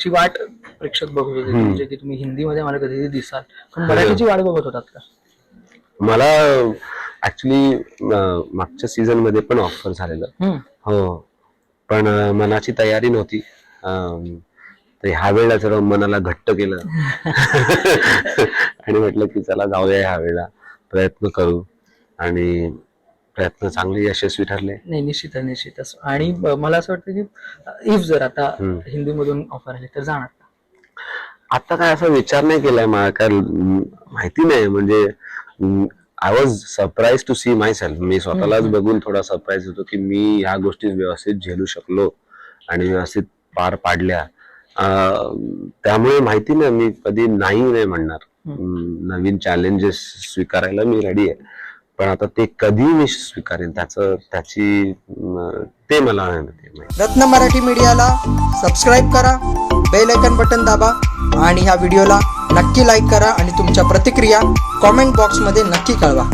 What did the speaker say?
अशी वाट प्रेक्षक बघत होते. म्हणजे की तुम्ही हिंदीमध्ये मला कधीतरी दिसाल. पण मराठीची वाट बघत होतात का? मला ऍक्च्युली मागच्या सीझनमध्ये पण ऑफर झालेलं. हो. पण मनाची तयारी नव्हती. तर ह्या वेळेला जरा मनाला घट्ट केलं. आणि म्हटलं की चला जाऊया ह्या वेळेला. प्रयत्न करू. आणि प्रयत्न चांगले यशस्वी ठरले. नाही निश्चित निश्चितच आणि मला असं वाटतं की इफ जर आता. हिंदीमधून ऑफर आली तर जाणार? आता काय असा विचार नाही केलाय मला काय माहिती नाही. म्हणजे I was surprise to see myself मी स्वतःलाच बघून थोडा सरप्राईज होतो की मी ह्या गोष्टी व्यवस्थित झेलू शकलो आणि व्यवस्थित पार पाडल्या. त्यामुळे माहिती नाही. मी कधी नाही नाही म्हणणार. नवीन चॅलेंजेस स्वीकारायला मी रेडी आहे. पण आता ते कधी मी स्वीकारेन त्याचं त्याची ते मला रत्न मराठी मीडियाला सबस्क्राईब करा बेल आयकन बटन दाबा आणि ह्या व्हिडिओला नक्की लाईक करा आणि तुमच्या प्रतिक्रिया कॉमेंट बॉक्समध्ये नक्की कळवा.